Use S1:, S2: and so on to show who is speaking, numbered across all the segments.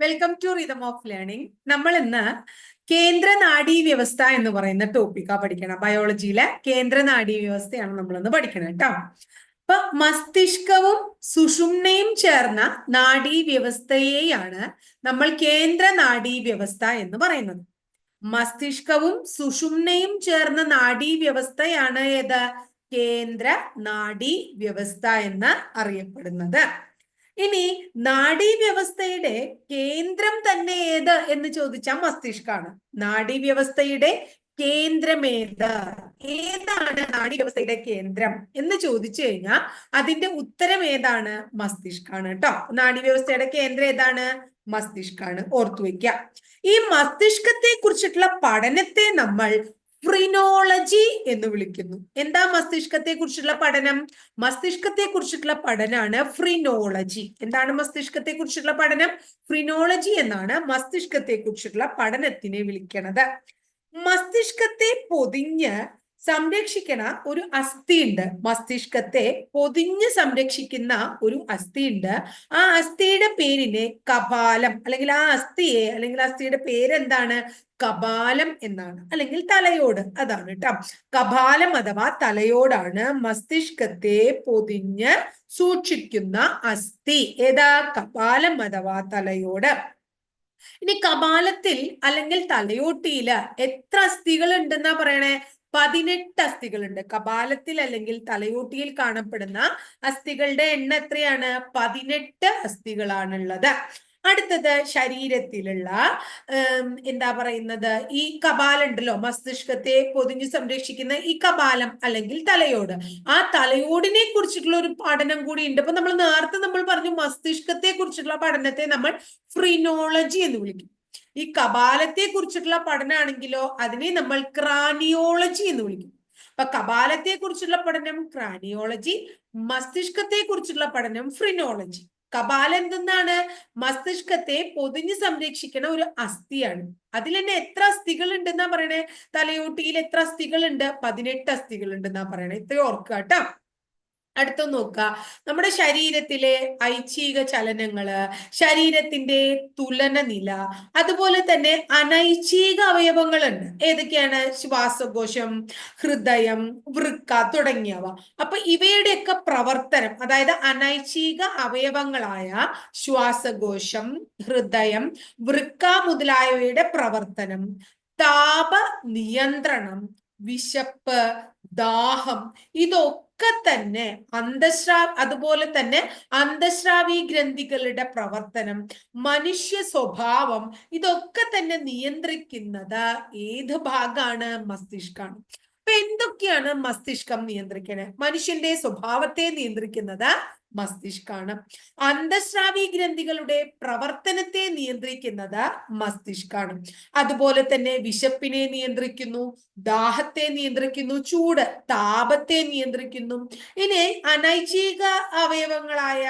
S1: Welcome to rhythm of learning നമ്മൾ ഇന്ന് കേന്ദ്ര നാഡീ വ്യവസ്ഥ എന്ന് പറയുന്ന ടോപ്പിക്കാ പഠിക്കണം. ബയോളജിയിലെ കേന്ദ്ര നാഡീ വ്യവസ്ഥയാണ് നമ്മൾ ഇന്ന് പഠിക്കണം കേട്ടോ അപ്പൊ മസ്തിഷ്കവും സുഷുമ്നയും ചേർന്ന നാഡീ വ്യവസ്ഥയെയാണ് നമ്മൾ കേന്ദ്ര നാഡീ വ്യവസ്ഥ എന്ന് പറയുന്നത്. മസ്തിഷ്കവും സുഷുമ്നയും ചേർന്ന നാഡീ വ്യവസ്ഥയാണ് ഏത്? കേന്ദ്ര നാഡീ വ്യവസ്ഥ എന്ന് അറിയപ്പെടുന്നത്. ഇനി നാഡീവ്യവസ്ഥയുടെ കേന്ദ്രം തന്നെ ഏത് എന്ന് ചോദിച്ചാൽ മസ്തിഷ്കാണ്. നാഡീവ്യവസ്ഥയുടെ കേന്ദ്രമേത് ഏതാണ് നാഡീവ്യവസ്ഥയുടെ കേന്ദ്രം എന്ന് ചോദിച്ചു കഴിഞ്ഞാൽ അതിന്റെ ഉത്തരം ഏതാണ്? മസ്തിഷ്കാണ് കേട്ടോ നാഡീവ്യവസ്ഥയുടെ കേന്ദ്രം ഏതാണ്? മസ്തിഷ്കാണ്. ഓർത്തു വെക്കുക ഈ മസ്തിഷ്കത്തെ കുറിച്ചിട്ടുള്ള പഠനത്തെ നമ്മൾ ഫ്രിനോളജി എന്ന് വിളിക്കുന്നു. എന്താ മസ്തിഷ്കത്തെ കുറിച്ചുള്ള പഠനം? മസ്തിഷ്കത്തെ കുറിച്ചിട്ടുള്ള പഠനമാണ് ഫ്രിനോളജി എന്താണ് മസ്തിഷ്കത്തെ കുറിച്ചുള്ള പഠനം? ഫ്രിനോളജി എന്നാണ് മസ്തിഷ്കത്തെ കുറിച്ചിട്ടുള്ള പഠനത്തിനെ വിളിക്കണത്. മസ്തിഷ്കത്തെ പൊതിഞ്ഞ് സംരക്ഷിക്കണ ഒരു അസ്ഥിയുണ്ട്. മസ്തിഷ്കത്തെ പൊതിഞ്ഞ് സംരക്ഷിക്കുന്ന ഒരു അസ്ഥിയുണ്ട്. ആ അസ്ഥിയുടെ പേരിനെ കപാലം അല്ലെങ്കിൽ ആ അസ്ഥിയെ അല്ലെങ്കിൽ അസ്ഥിയുടെ പേരെന്താണ്? കപാലം എന്നാണ്. അല്ലെങ്കിൽ തലയോട്. അതാണ് കേട്ടോ കപാലം അഥവാ തലയോടാണ് മസ്തിഷ്കത്തെ പൊതിഞ്ഞ് സൂക്ഷിക്കുന്ന അസ്ഥി. ഏതാ? കപാലം അഥവാ തലയോട്. ഇനി കപാലത്തിൽ അല്ലെങ്കിൽ തലയോട്ടിയിൽ എത്ര അസ്ഥികൾ ഉണ്ടെന്നാ പറയണേ? പതിനെട്ട് അസ്ഥികളുണ്ട്. കപാലത്തിൽ അല്ലെങ്കിൽ തലയോട്ടിയിൽ കാണപ്പെടുന്ന അസ്ഥികളുടെ എണ്ണം എത്രയാണ്? പതിനെട്ട് അസ്ഥികളാണുള്ളത്. അടുത്തത് ശരീരത്തിലുള്ള എന്താ പറയുന്നത്? ഈ കപാലം ഉണ്ടല്ലോ മസ്തിഷ്കത്തെ പൊതിഞ്ഞു സംരക്ഷിക്കുന്ന ഈ കപാലം അല്ലെങ്കിൽ തലയോട്. ആ തലയോടിനെ കുറിച്ചിട്ടുള്ള ഒരു പഠനം കൂടി ഉണ്ട്. അപ്പൊ നമ്മൾ നേരത്തെ നമ്മൾ പറഞ്ഞു മസ്തിഷ്കത്തെ കുറിച്ചിട്ടുള്ള പഠനത്തെ നമ്മൾ ഫ്രീനോളജി എന്ന് വിളിക്കും. ഈ കപാലത്തെ കുറിച്ചിട്ടുള്ള പഠനമാണെങ്കിലോ അതിനെ നമ്മൾ ക്രാനിയോളജി എന്ന് വിളിക്കും. അപ്പൊ കപാലത്തെ കുറിച്ചുള്ള പഠനം ക്രാനിയോളജി മസ്തിഷ്കത്തെ കുറിച്ചുള്ള പഠനം ഫ്രിനോളജി. കപാലം എന്തെന്നാണ് മസ്തിഷ്കത്തെ പൊതിഞ്ഞ് സംരക്ഷിക്കണ ഒരു അസ്ഥിയാണ്. അതിൽ തന്നെ എത്ര അസ്ഥികൾ ഉണ്ടെന്നാ പറയണേ? തലയോട്ടിയിൽ എത്ര അസ്ഥികൾ ഉണ്ട് പതിനെട്ട് അസ്ഥികൾ ഉണ്ടെന്നാ പറയണേ. ഇത്രയും ഓർക്കുക കേട്ടോ അടുത്ത നോക്കുക. നമ്മുടെ ശരീരത്തിലെ ഐച്ഛിക ചലനങ്ങൾ ശരീരത്തിന്റെ തുലന നില അതുപോലെ തന്നെ അനൈച്ഛിക അവയവങ്ങളുണ്ട് ഏതൊക്കെയാണ്? ശ്വാസകോശം ഹൃദയം വൃക്ക തുടങ്ങിയവ. അപ്പൊ ഇവയുടെയൊക്കെ പ്രവർത്തനം അതായത് അനൈച്ഛിക അവയവങ്ങളായ ശ്വാസകോശം ഹൃദയം വൃക്ക മുതലായവയുടെ പ്രവർത്തനം താപ നിയന്ത്രണം വിശപ്പ് ദാഹം ഇതൊക്കെ ഒക്കെ തന്നെ അന്തശ്രാ അതുപോലെ തന്നെ അന്തശ്രാവി ഗ്രന്ഥികളുടെ പ്രവർത്തനം മനുഷ്യ സ്വഭാവം ഇതൊക്കെ തന്നെ നിയന്ത്രിക്കുന്നത് ഏത് ഭാഗമാണ് മസ്തിഷ്കാണ്. അപ്പൊ എന്തൊക്കെയാണ് മസ്തിഷ്കം നിയന്ത്രിക്കണേ? മനുഷ്യന്റെ സ്വഭാവത്തെ നിയന്ത്രിക്കുന്നത് മസ്തിഷ്കാണ്. അന്തസ്രാവി ഗ്രന്ഥികളുടെ പ്രവർത്തനത്തെ നിയന്ത്രിക്കുന്നത് മസ്തിഷ്കാണ്. അതുപോലെ തന്നെ വിശപ്പിനെ നിയന്ത്രിക്കുന്നു ദാഹത്തെ നിയന്ത്രിക്കുന്നു ചൂട് താപത്തെ നിയന്ത്രിക്കുന്നു. ഇനി അനൈച്ഛിക അവയവങ്ങളായ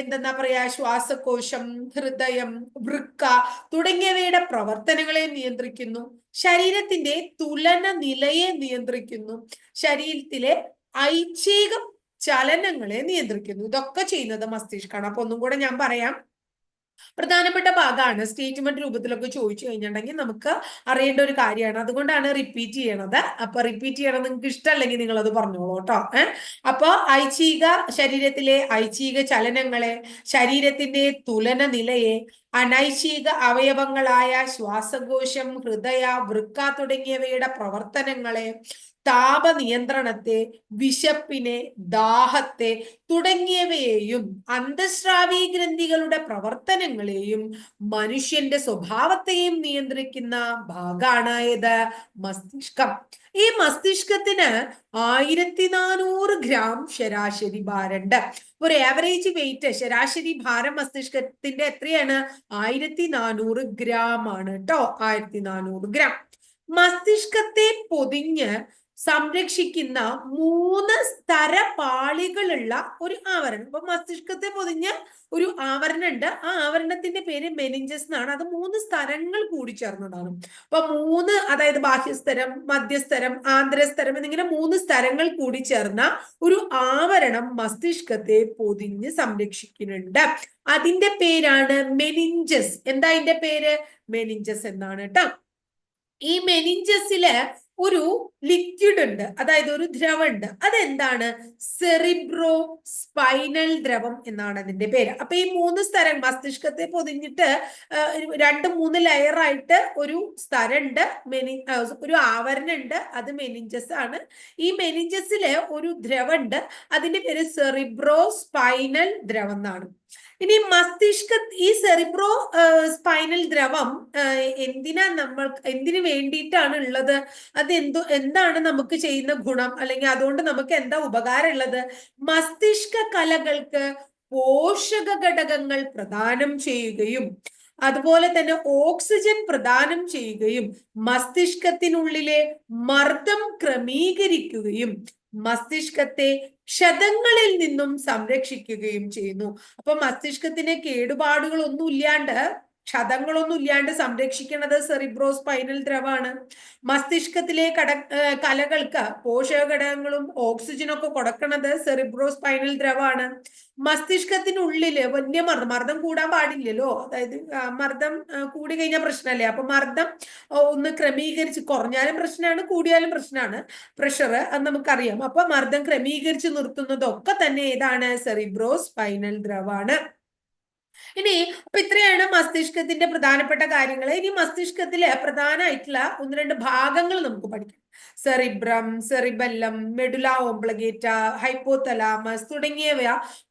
S1: എന്തെന്നാ പറയാ ശ്വാസകോശം ഹൃദയം വൃക്ക തുടങ്ങിയവയുടെ പ്രവർത്തനങ്ങളെ നിയന്ത്രിക്കുന്നു. ശരീരത്തിന്റെ തുലന നിലയെ നിയന്ത്രിക്കുന്നു. ശരീരത്തിലെ ഐച്ഛിക ചലനങ്ങളെ നിയന്ത്രിക്കുന്നു. ഇതൊക്കെ ചെയ്യുന്നത് മസ്തിഷ്കമാണ് അപ്പൊ ഒന്നും കൂടെ ഞാൻ പറയാം. പ്രധാനപ്പെട്ട ഭാഗമാണ് സ്റ്റേറ്റ്മെന്റ് രൂപത്തിലൊക്കെ ചോദിച്ചു കഴിഞ്ഞിട്ടുണ്ടെങ്കിൽ നമുക്ക് അറിയേണ്ട ഒരു കാര്യമാണ്. അതുകൊണ്ടാണ് റിപ്പീറ്റ് ചെയ്യണത്. അപ്പൊ റിപ്പീറ്റ് ചെയ്യണം നിങ്ങൾക്ക് ഇഷ്ടമല്ലെങ്കിൽ നിങ്ങൾ അത് പറഞ്ഞോളൂ കേട്ടോ. ഏഹ് അപ്പൊ ഐച്ഛിക ശരീരത്തിലെ ഐച്ഛിക ചലനങ്ങളെ ശരീരത്തിന്റെ തുലന നിലയെ അനൈച്ഛിക അവയവങ്ങളായ ശ്വാസകോശം ഹൃദയ വൃക്ക തുടങ്ങിയവയുടെ പ്രവർത്തനങ്ങളെ താപനിയന്ത്രണത്തെ വിശപ്പിനെ ദാഹത്തെ തുടങ്ങിയവയെയും അന്തസ്രാവി ഗ്രന്ഥികളുടെ പ്രവർത്തനങ്ങളെയും മനുഷ്യന്റെ സ്വഭാവത്തെയും നിയന്ത്രിക്കുന്ന ഭാഗമാണ് ഏത് മസ്തിഷ്കം. ഈ മസ്തിഷ്കത്തിന് ആയിരത്തി നാനൂറ് ഗ്രാം ശരാശരി ഭാരമുണ്ട്. ഒരു ആവറേജ് വെയിറ്റ് ശരാശരി ഭാരം മസ്തിഷ്കത്തിന്റെ എത്രയാണ്? ആയിരത്തി നാനൂറ് ഗ്രാം ആണ് കേട്ടോ. ആയിരത്തി നാനൂറ് ഗ്രാം. മസ്തിഷ്കത്തെ പൊതിഞ്ഞ് സംരക്ഷിക്കുന്ന മൂന്ന് സ്ഥര പാളികളുള്ള ഒരു ആവരണം. ഇപ്പൊ മസ്തിഷ്കത്തെ പൊതിഞ്ഞ ഒരു ആവരണം ഉണ്ട് ആ ആവരണത്തിന്റെ പേര് മെനിഞ്ചസ് എന്നാണ്. അത് മൂന്ന് സ്ഥലങ്ങൾ കൂടി ചേർന്നതാണ് അപ്പൊ മൂന്ന് അതായത് ബാഹ്യസ്തരം മധ്യസ്ഥരം ആന്തരസ്ഥരം എന്നിങ്ങനെ മൂന്ന് സ്ഥലങ്ങൾ കൂടി ചേർന്ന ഒരു ആവരണം മസ്തിഷ്കത്തെ പൊതിഞ്ഞ് സംരക്ഷിക്കുന്നുണ്ട്. അതിന്റെ പേരാണ് മെനിഞ്ചസ്. എന്താ അതിന്റെ പേര്? മെനിഞ്ചസ് എന്നാണ് കേട്ടോ. ഈ മെനിഞ്ചസിൽ ഒരു ലിക്വിഡ് ഉണ്ട്. അതായത് ഒരു ദ്രവം ഉണ്ട്. അതെന്താണ്? സെറിബ്രോ സ്പൈനൽ ദ്രവം എന്നാണ് അതിന്റെ പേര്. അപ്പൊ ഈ മൂന്ന് സ്ഥലം മസ്തിഷ്കത്തെ പൊതിഞ്ഞിട്ട് രണ്ട് മൂന്ന് ലെയർ ആയിട്ട് ഒരു സ്ഥലമുണ്ട്. മെനി ഒരു ആവരണുണ്ട് അത് മെനിഞ്ചസ് ആണ്. ഈ മെനിഞ്ചസിൽ ഒരു ദ്രവം ഉണ്ട് അതിന്റെ പേര് സെറിബ്രോ സ്പൈനൽ ദ്രവം എന്നാണ്. ഇനി മസ്തിഷ്ക ഈ സെറിബ്രോ സ്പൈനൽ ദ്രവം എന്തിനാ നമ്മൾ എന്തിനു വേണ്ടിയിട്ടാണ് ഉള്ളത്? അത് എന്തോ എന്താണ് നമുക്ക് ചെയ്യുന്ന ഗുണം? അല്ലെങ്കിൽ അതുകൊണ്ട് നമുക്ക് എന്താ ഉപകാരം ഉള്ളത്? മസ്തിഷ്ക കലകൾക്ക് പോഷക ഘടകങ്ങൾ പ്രദാനം ചെയ്യുകയും അതുപോലെ തന്നെ ഓക്സിജൻ പ്രദാനം ചെയ്യുകയും മസ്തിഷ്കത്തിനുള്ളിലെ മർദ്ദം ക്രമീകരിക്കുകയും മസ്തിഷ്കത്തെ ക്ഷതങ്ങളിൽ നിന്നും സംരക്ഷിക്കുകയും ചെയ്യുന്നു. അപ്പൊ മസ്തിഷ്കത്തിന് കേടുപാടുകളൊന്നും ഇല്ലാണ്ട് ക്ഷതങ്ങളൊന്നും ഇല്ലാണ്ട് സംരക്ഷിക്കുന്നത് സെറിബ്രോ സ്പൈനൽ ദ്രവാണ്. മസ്തിഷ്കത്തിലെ കട കലകൾക്ക് പോഷക ഘടകങ്ങളും ഓക്സിജനൊക്കെ കൊടുക്കുന്നത് സെറിബ്രോ സ്പൈനൽ ദ്രവാണ്. മസ്തിഷ്കത്തിനുള്ളിൽ വലിയ മർദ്ദം മർദ്ദം കൂടാൻ പാടില്ലല്ലോ. അതായത് മർദ്ദം കൂടി കഴിഞ്ഞാൽ പ്രശ്നമല്ലേ അപ്പൊ മർദ്ദം ഒന്ന് ക്രമീകരിച്ച് കുറഞ്ഞാലും പ്രശ്നമാണ് കൂടിയാലും പ്രശ്നമാണ് പ്രഷർ അത് നമുക്കറിയാം. അപ്പൊ മർദ്ദം ക്രമീകരിച്ച് നിർത്തുന്നതൊക്കെ തന്നെ ഏതാണ്? സെറിബ്രോ സ്പൈനൽ ദ്രവാണ്. ഇനി അപ്പൊ ഇത്രയാണ് മസ്തിഷ്കത്തിന്റെ പ്രധാനപ്പെട്ട കാര്യങ്ങൾ ഇനി മസ്തിഷ്കത്തിലെ പ്രധാനമായിട്ടുള്ള ഒന്ന് രണ്ട് ഭാഗങ്ങൾ നമുക്ക് പഠിക്കാം. Cerebrum cerebellum medulla oblongata hypothalamus തുടങ്ങിയവ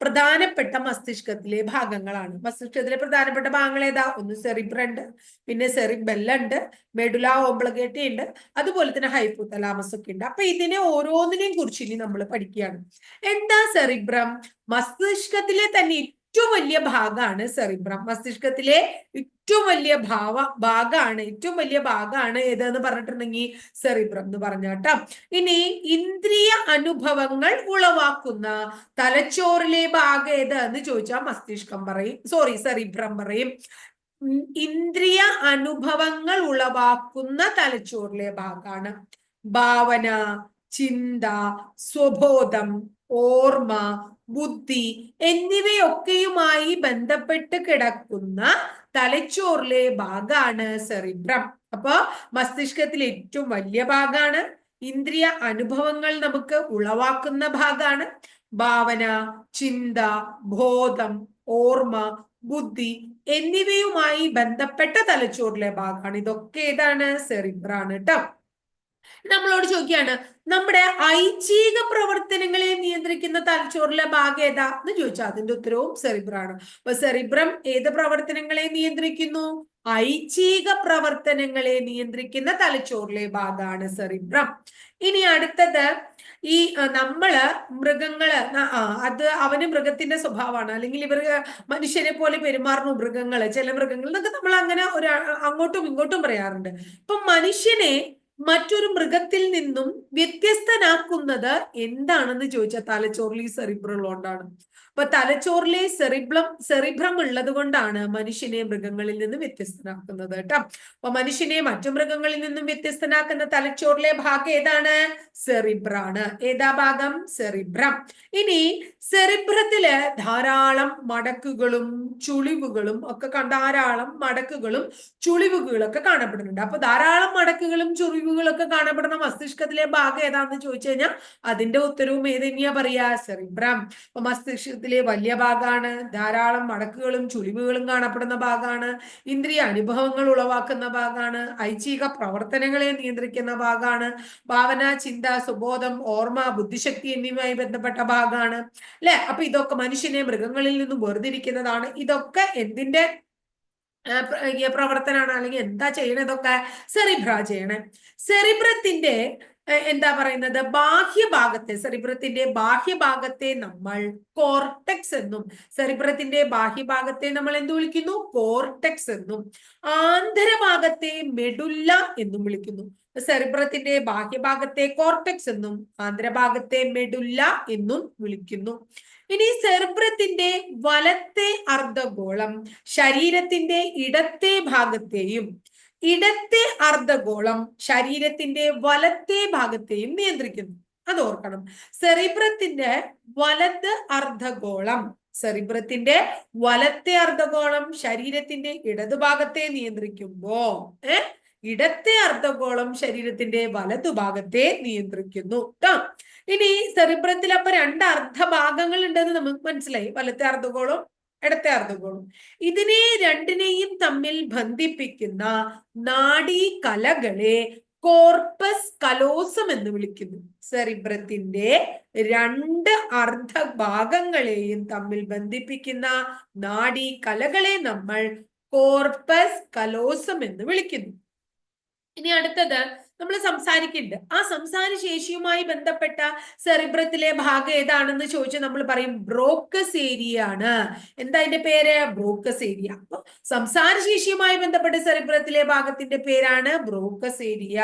S1: പ്രധാനപ്പെട്ട മസ്തിഷ്കത്തിലെ ഭാഗങ്ങളാണ്. മസ്തിഷ്കത്തിലെ പ്രധാനപ്പെട്ട ഭാഗങ്ങൾ ഏതാ? ഒന്ന് സെറിബ്രണ്ട് പിന്നെ സെറിബെല്ലം ഉണ്ട് മെഡുല ഓംബ്ലഗേറ്റ ഉണ്ട് അതുപോലെ തന്നെ ഹൈപ്പോതലാമസ് ഒക്കെ ഉണ്ട്. അപ്പൊ ഇതിനെ ഓരോന്നിനെയും കുറിച്ച് ഇനി നമ്മൾ പഠിക്കുകയാണ്. എന്താ സെറിബ്രം? മസ്തിഷ്കത്തിലെ തന്നെ ഏറ്റവും വലിയ ഭാഗമാണ് സെറിബ്രം മസ്തിഷ്കത്തിലെ ഏറ്റവും വലിയ ഭാവ ഭാഗമാണ് ഏറ്റവും വലിയ ഭാഗമാണ് ഏതെന്ന് പറഞ്ഞിട്ടുണ്ടെങ്കിൽ സെറിബ്രം എന്ന് പറഞ്ഞ കേട്ടോ ഇനി ഇന്ദ്രിയ അനുഭവങ്ങൾ ഉളവാക്കുന്ന തലച്ചോറിലെ ഭാഗം ഏതാന്ന് ചോദിച്ചാൽ മസ്തിഷ്കം പറയും. സോറി സെറിബ്രം പറയും. ഇന്ദ്രിയ അനുഭവങ്ങൾ ഉളവാക്കുന്ന തലച്ചോറിലെ ഭാഗമാണ് ഭാവന ചിന്ത സ്വബോധം ഓർമ്മ ബുദ്ധി എന്നിവയൊക്കെയുമായി ബന്ധപ്പെട്ട് കിടക്കുന്ന തലച്ചോറിലെ ഭാഗമാണ് സെറിബ്രം. അപ്പൊ മസ്തിഷ്കത്തിലെ ഏറ്റവും വലിയ ഭാഗമാണ് ഇന്ദ്രിയ അനുഭവങ്ങൾ നമുക്ക് ഉളവാക്കുന്ന ഭാഗമാണ് ഭാവന ചിന്ത ബോധം ഓർമ്മ ബുദ്ധി എന്നിവയുമായി ബന്ധപ്പെട്ട തലച്ചോറിലെ ഭാഗമാണ് ഇതൊക്കെ ഏതാണ്? സെറിബ്രാണ് കേട്ടോ നമ്മളോട് ചോദിക്കുകയാണ് നമ്മുടെ ഐച്ഛിക പ്രവർത്തനങ്ങളെ നിയന്ത്രിക്കുന്ന തലച്ചോറിലെ ഭാഗം ഏതാ? എന്ന് ചോദിച്ചാൽ അതിന്റെ ഉത്തരവും സെറിബ്രാണ്. അപ്പൊ സെറിബ്രം ഏത് പ്രവർത്തനങ്ങളെ നിയന്ത്രിക്കുന്നു? ഐച്ഛിക പ്രവർത്തനങ്ങളെ നിയന്ത്രിക്കുന്ന തലച്ചോറിലെ ഭാഗമാണ് സെറിബ്രം. ഇനി അടുത്തത് ഈ നമ്മൾ മൃഗങ്ങൾ അത് അവന് മൃഗത്തിന്റെ സ്വഭാവമാണ്. അല്ലെങ്കിൽ ഇവർ മനുഷ്യരെ പോലെ പെരുമാറുന്നു മൃഗങ്ങൾ ചില മൃഗങ്ങൾ എന്നൊക്കെ നമ്മൾ അങ്ങനെ ഒരു അങ്ങോട്ടും ഇങ്ങോട്ടും പറയാറുണ്ട്. ഇപ്പൊ മനുഷ്യനെ മറ്റൊരു മൃഗത്തിൽ നിന്നും വ്യത്യസ്തനാക്കുന്നത് എന്താണെന്ന് ചോദിച്ചാൽ തലച്ചോറിൽ ഈ സെറിബ്രം ഉള്ളതുകൊണ്ടാണ് അപ്പൊ തലച്ചോറിലെ സെറിബ്രം സെറിബ്രം ഉള്ളത് കൊണ്ടാണ് മനുഷ്യനെ മൃഗങ്ങളിൽ നിന്നും വ്യത്യസ്തനാക്കുന്നത് കേട്ടോ. അപ്പൊ മനുഷ്യനെ മറ്റു മൃഗങ്ങളിൽ നിന്നും വ്യത്യസ്തനാക്കുന്ന തലച്ചോറിലെ ഭാഗം ഏതാണ്? സെറിബ്രാണ്. ഏതാ ഭാഗം? സെറിബ്രം. ഇനി സെറിബ്രത്തിൽ ധാരാളം മടക്കുകളും ചുളിവുകളും ഒക്കെ ധാരാളം മടക്കുകളും ചുളിവുകളൊക്കെ കാണപ്പെടുന്നുണ്ട്. അപ്പൊ ധാരാളം മടക്കുകളും ചുളിവുകളൊക്കെ കാണപ്പെടുന്ന മസ്തിഷ്കത്തിലെ ഭാഗം ഏതാണെന്ന് ചോദിച്ചു കഴിഞ്ഞാൽ അതിന്റെ ഉത്തരവും ഏതെന്നെയാ പറയാ? സെറിബ്രം. അപ്പൊ മസ്തിഷ്കത്തിലെ വലിയ ഭാഗമാണ്. ധാരാളം മടക്കുകളും ചുളിവുകളും കാണപ്പെടുന്ന ഭാഗമാണ്. ഇന്ദ്രിയ അനുഭവങ്ങൾ ഉളവാക്കുന്ന ഭാഗമാണ്. ഐച്ഛിക പ്രവർത്തനങ്ങളെ നിയന്ത്രിക്കുന്ന ഭാഗമാണ്. ഭാവന ചിന്ത സുബോധം ഓർമ്മ ബുദ്ധിശക്തി എന്നിവയുമായി ബന്ധപ്പെട്ട ഭാഗമാണ്. അല്ലെ? അപ്പൊ ഇതൊക്കെ മനുഷ്യനെ മൃഗങ്ങളിൽ നിന്നും വേർതിരിക്കുന്നതാണ്. ഇതൊക്കെ എന്തിന്റെ പ്രവർത്തനമാണ്? അല്ലെങ്കിൽ എന്താ ചെയ്യണതൊക്കെ സെറിബ്ര ചെയ്യണേ. സെറിബ്രത്തിന്റെ എന്താ പറയുന്നത്? ബാഹ്യഭാഗത്തെ സെറിബ്രത്തിന്റെ ബാഹ്യഭാഗത്തെ നമ്മൾ കോർട്ടെക്സ് എന്നും സെറിബ്രത്തിന്റെ ബാഹ്യഭാഗത്തെ നമ്മൾ എന്ത് വിളിക്കുന്നു? കോർട്ടെക്സ് എന്നും. ആന്തരഭാഗത്തെ മെഡുല്ല എന്നും വിളിക്കുന്നു. സെറിബ്രത്തിന്റെ ബാഹ്യഭാഗത്തെ കോർട്ടെക്സ് എന്നും ആന്തരഭാഗത്തെ മെഡുല്ല എന്നും വിളിക്കുന്നു. ഇനി സെറിബ്രത്തിന്റെ വലത്തെ അർദ്ധഗോളം ശരീരത്തിന്റെ ഇടത്തെ ഭാഗത്തെയും ഇടത്തെ അർദ്ധഗോളം ശരീരത്തിന്റെ വലത്തെ ഭാഗത്തെയും നിയന്ത്രിക്കുന്നു. അത് ഓർക്കണം. സെറിബ്രത്തിന്റെ വലത് അർദ്ധഗോളം സെറിബ്രത്തിന്റെ വലത്തെ അർദ്ധഗോളം ശരീരത്തിന്റെ ഇടതുഭാഗത്തെ നിയന്ത്രിക്കുമ്പോ ഏഹ് ഇടത്തെ അർദ്ധഗോളം ശരീരത്തിന്റെ വലതുഭാഗത്തെ നിയന്ത്രിക്കുന്നു ഇനി സെറിബ്രത്തിൽ അപ്പൊ രണ്ട് അർദ്ധഭാഗങ്ങൾ ഉണ്ടെന്ന് നമുക്ക് മനസ്സിലായി. വലത്തെ അർദ്ധഗോളം ഇടത്തെ അർദ്ധഗോളം ഇതിനെ രണ്ടിനെയും തമ്മിൽ ബന്ധിപ്പിക്കുന്ന നാഡീ കലകളെ കോർപ്പസ് കലോസം എന്ന് വിളിക്കുന്നു. സെറിബ്രത്തിന്റെ രണ്ട് അർദ്ധ ഭാഗങ്ങളെയും തമ്മിൽ ബന്ധിപ്പിക്കുന്ന നാഡീ കലകളെ നമ്മൾ കോർപ്പസ് കലോസം എന്ന് വിളിക്കുന്നു. ഇനി അടുത്തത് നമ്മൾ സംസാരിക്കുന്നുണ്ട് ആ സംസാര ശേഷിയുമായി ബന്ധപ്പെട്ട സെറിബ്രത്തിലെ ഭാഗം ഏതാണെന്ന് ചോദിച്ചാൽ നമ്മൾ പറയും ബ്രോക്കസ് ഏരിയ ആണ് എന്താ അതിന്റെ പേര്? ബ്രോക്കസ് ഏരിയ അപ്പൊ സംസാര ശേഷിയുമായി ബന്ധപ്പെട്ട സെറിബ്രത്തിലെ ഭാഗത്തിന്റെ പേരാണ് ബ്രോക്കസ് ഏരിയ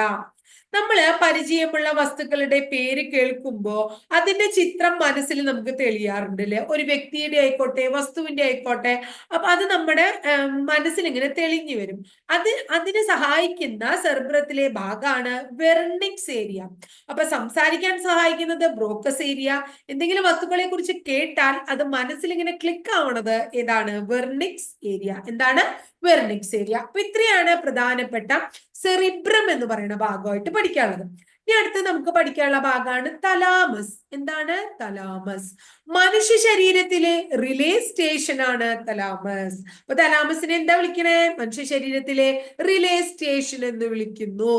S1: നമ്മൾ പരിചയമുള്ള വസ്തുക്കളുടെ പേര് കേൾക്കുമ്പോൾ അതിന്റെ ചിത്രം മനസ്സിൽ നമുക്ക് തെളിയാറുണ്ട് അല്ലെ ഒരു വ്യക്തിയുടെ ആയിക്കോട്ടെ വസ്തുവിന്റെ ആയിക്കോട്ടെ അപ്പൊ അത് നമ്മുടെ മനസ്സിൽ ഇങ്ങനെ തെളിഞ്ഞു വരും. അത് അതിനെ സഹായിക്കുന്ന സെർബ്രത്തിലെ ഭാഗമാണ് വെർണിക്സ് ഏരിയ. അപ്പൊ സംസാരിക്കാൻ സഹായിക്കുന്നത് ബ്രോക്കസ് ഏരിയ. എന്തെങ്കിലും വസ്തുക്കളെ കുറിച്ച് കേട്ടാൽ അത് മനസ്സിൽ ഇങ്ങനെ ക്ലിക്ക് ആവണത് ഏതാണ്? Wernicke's area. എന്താണ്? Wernicke's area. അപ്പൊ ഇത്രയാണ് പ്രധാനപ്പെട്ട സെറിബ്രം എന്ന് പറയുന്ന ഭാഗമായിട്ട് പഠിക്കാനുള്ളത്. ഇനി അടുത്ത് നമുക്ക് പഠിക്കാനുള്ള ഭാഗമാണ് തലാമസ് എന്താണ്? തലാമസ് മനുഷ്യ ശരീരത്തിലെ റിലേ സ്റ്റേഷൻ ആണ് തലാമസ് അപ്പൊ തലാമസിനെ എന്താ വിളിക്കണേ? മനുഷ്യ ശരീരത്തിലെ റിലേ സ്റ്റേഷൻ എന്ന് വിളിക്കുന്നു.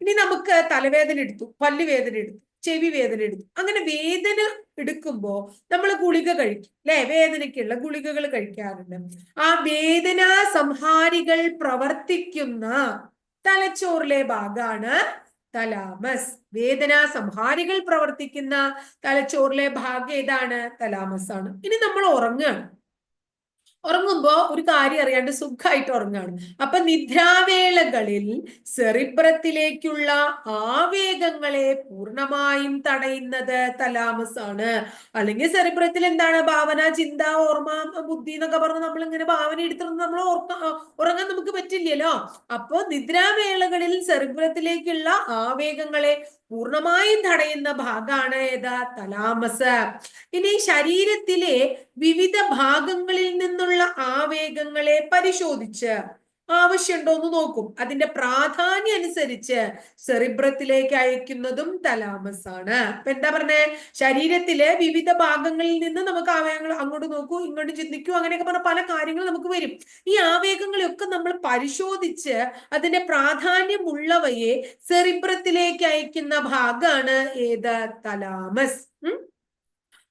S1: ഇനി നമുക്ക് തലവേദന എടുത്തു പല്ലുവേദന എടുത്തു ചെവി വേദന എടുത്തു. അങ്ങനെ വേദന എടുക്കുമ്പോ നമ്മൾ ഗുളിക കഴിക്കും അല്ലെ? വേദനയ്ക്കുള്ള ഗുളികകൾ കഴിക്കാറുണ്ട്. ആ വേദനാ സംഹാരികൾ പ്രവർത്തിക്കുന്ന തലച്ചോറിലെ ഭാഗമാണ് തലാമസ്. വേദനാ സംഹാരികൾ പ്രവർത്തിക്കുന്ന തലച്ചോറിലെ ഭാഗം ഏതാണ്? തലാമസ് ആണ് ഇനി നമ്മൾ ഉറങ്ങുകയാണ്. ഉറങ്ങുമ്പോ ഒരു കാര്യം അറിയാണ്ട് സുഖമായിട്ട് ഉറങ്ങാണ്. അപ്പൊ നിദ്രാവേളകളിൽ സെറിബ്രത്തിലേക്കുള്ള ആവേഗങ്ങളെ പൂർണമായും തടയുന്നത് തലാമസ് ആണ് അല്ലെങ്കിൽ സെറിബ്രത്തിൽ എന്താണ്? ഭാവന ചിന്ത ഓർമ്മ ബുദ്ധി എന്നൊക്കെ പറഞ്ഞ് നമ്മൾ ഇങ്ങനെ ഭാവന എടുത്തിരുന്ന് നമ്മൾ ഉറങ്ങാൻ നമുക്ക് പറ്റില്ലല്ലോ. അപ്പോ നിദ്രാവേളകളിൽ സെറിബ്രത്തിലേക്കുള്ള ആവേഗങ്ങളെ പൂർണമായും തടയുന്ന ഭാഗമാണ് ഏതാ? തലാമസ്. ഇനി ശരീരത്തിലെ വിവിധ ഭാഗങ്ങളിൽ നിന്നുള്ള ആവേഗങ്ങളെ പരിശോധിച്ച്. ആവശ്യമുണ്ടോ എന്ന് നോക്കും. അതിന്റെ പ്രാധാന്യം അനുസരിച്ച് സെറിബ്രത്തിലേക്ക് അയക്കുന്നതും തലാമസ് ആണ്. അപ്പൊ എന്താ പറഞ്ഞേ? ശരീരത്തിലെ വിവിധ ഭാഗങ്ങളിൽ നിന്ന് നമുക്ക് ആവേഗങ്ങൾ അങ്ങോട്ട് നോക്കൂ ഇങ്ങോട്ട് ചിന്തിക്കൂ അങ്ങനെയൊക്കെ പറഞ്ഞ പല കാര്യങ്ങൾ നമുക്ക് വരും. ഈ ആവേഗങ്ങളെയൊക്കെ നമ്മൾ പരിശോധിച്ച് അതിന്റെ പ്രാധാന്യമുള്ളവയെ സെറിബ്രത്തിലേക്ക് അയക്കുന്ന ഭാഗമാണ് ഏത്? തലാമസ്